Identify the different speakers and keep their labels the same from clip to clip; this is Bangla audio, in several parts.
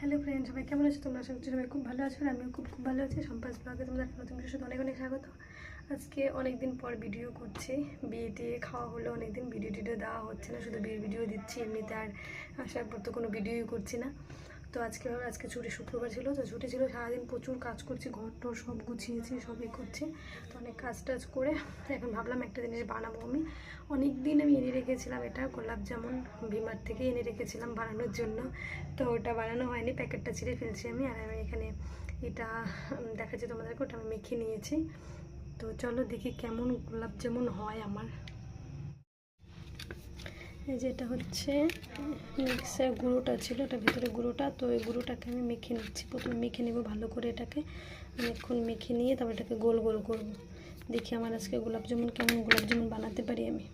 Speaker 1: হ্যালো ফ্রেন্ড সবাই কেমন আছো? তোমরা করছি সবাই খুব ভালো আছো আমিও খুব খুব ভালো আছি। সম্পাস ব্লগে তোমাদের নতুন কিছু অনেক অনেক স্বাগত। আজকে অনেক দিন পর ভিডিও করছি। বিয়ে দিয়ে খাওয়া হলো অনেক দিন ভিডিও টিডিও দেওয়া হচ্ছে না, শুধু বিয়ের ভিডিও দিচ্ছি, এমনিতে আর আসার পর তো কোনো ভিডিওই করছি না। তো আজকে ভাবে আজকে ছুটি শুক্রবার ছিল, তো ছুটি ছিল, সারাদিন প্রচুর কাজ করছি, ঘর টর সব গুছিয়েছি, সবই করছি। তো অনেক কাজ টাজ করে এখন ভাবলাম একটা জিনিস বানাবো আমি। অনেক দিন আমি এনে রেখেছিলাম এটা, গোলাপ জামুন, ভিমার থেকে এনে রেখেছিলাম বানানোর জন্য। তো ওটা বানানো হয়নি, প্যাকেটটা ছিঁড়ে ফেলছি আমি, আর আমি এখানে এটা দেখাচ্ছি তোমাদেরকে, ওটা আমি মেখে নিয়েছি। তো চলো দেখি কেমন গোলাপ জামুন হয় আমার। এই যে এটা হচ্ছে মিক্সার গুঁড়োটা ছিল, এটা ভিতরে গুঁড়োটা। তো এই গুঁড়োটাকে আমি মেখে নিচ্ছি। প্রথমে মেখে নেব ভালো করে এটাকে। অনেকক্ষণ মেখে নিয়ে তারপর এটাকে গোল গোল করব। দেখি আমার আজকে গোলাপ জামুন কেমন, গোলাপ জামুন বানাতে পারি আমি।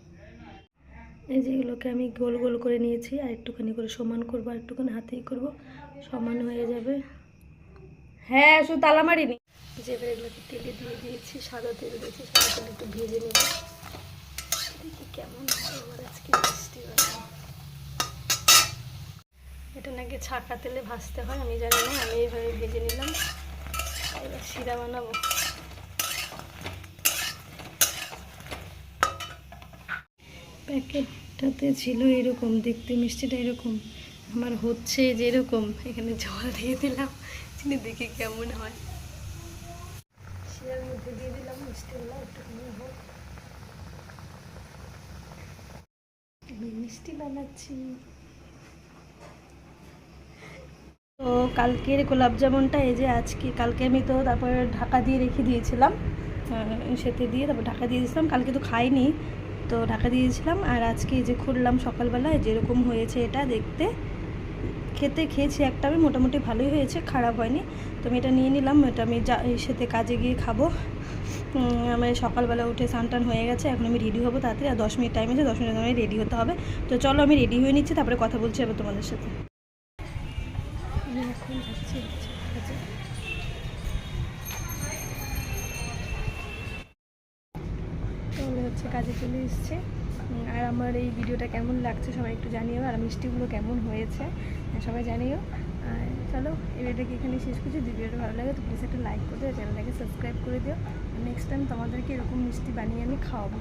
Speaker 1: এই যেগুলোকে আমি গোল গোল করে নিয়েছি, আর একটুখানি করে সমান করব, আর একটুখানি হাতেই করব। সমান হয়ে যাবে। হ্যাঁ শুধু তালা মারিনি। যে এবার এগুলোকে তেলে দিয়ে দিয়েছি, সাদা তেল দিয়েছি, সাদা তেল একটু ভেজে নেব। দেখি কেমন আমার আজকে মিষ্টি বানানো এটা নাকি ছাকা তেলে ভাজতে হয়, আমি জানি না, আমি এইভাবে ভেজে নিলাম। এবার শিরা বানাবো। প্যাকেটটাতে ছিল এরকম, দেখতে মিষ্টিটা এরকম। আমার হচ্ছে যে এরকম এখানে জল দিয়ে দিলাম, চিনি দেখি কেমন হয়। শিরার মধ্যে দিয়ে দিলাম আমি মিষ্টি বানাচ্ছি। তো কালকের গোলাপ জামুনটা এই যে আজকে, কালকে আমি তো তারপরে ঢাকা দিয়ে রেখে দিয়েছিলাম। সেতে দিয়ে তারপর ঢাকা দিয়ে দিয়েছিলাম। কালকে তো খাইনি, তো ঢাকা দিয়েছিলাম। আর আজকে এই যে খুললাম সকালবেলায়, যেরকম হয়েছে এটা দেখতে। খেতে খেয়েছি একটা, আমি মোটামুটি ভালোই হয়েছে, খারাপ হয়নি। তো আমি এটা নিয়ে নিলাম, এটা আমি যা সাথে কাজে গিয়ে খাব। আমার সকালবেলা উঠে স্নান হয়ে গেছে, এখন আমি রেডি হব তাড়াতাড়ি। আর দশ মিনিট টাইম আছে, দশ মিনিট আমি রেডি হতে হবে। তো চলো, আমি রেডি হয়ে নিচ্ছি, তারপরে কথা বলছি আবার তোমাদের সাথে। এখন যাচ্ছি কাজে। তাহলে হচ্ছে কাজে চলে এসছে। আর আমার এই ভিডিওটা কেমন লাগছে সবাই একটু জানিও আর মিষ্টিগুলো কেমন হয়েছে হ্যাঁ, সবাই জানিও। আর চলো এই ভিডিওটাকে এখানে শেষ করছি। ভিডিওটা ভালো লাগে তো প্লিজ একটা লাইক করে দিও চ্যানেলটাকে সাবস্ক্রাইব করে দিও। নেক্সট টাইম তোমাদেরকে এরকম মিষ্টি বানিয়ে আমি খাওয়াবো।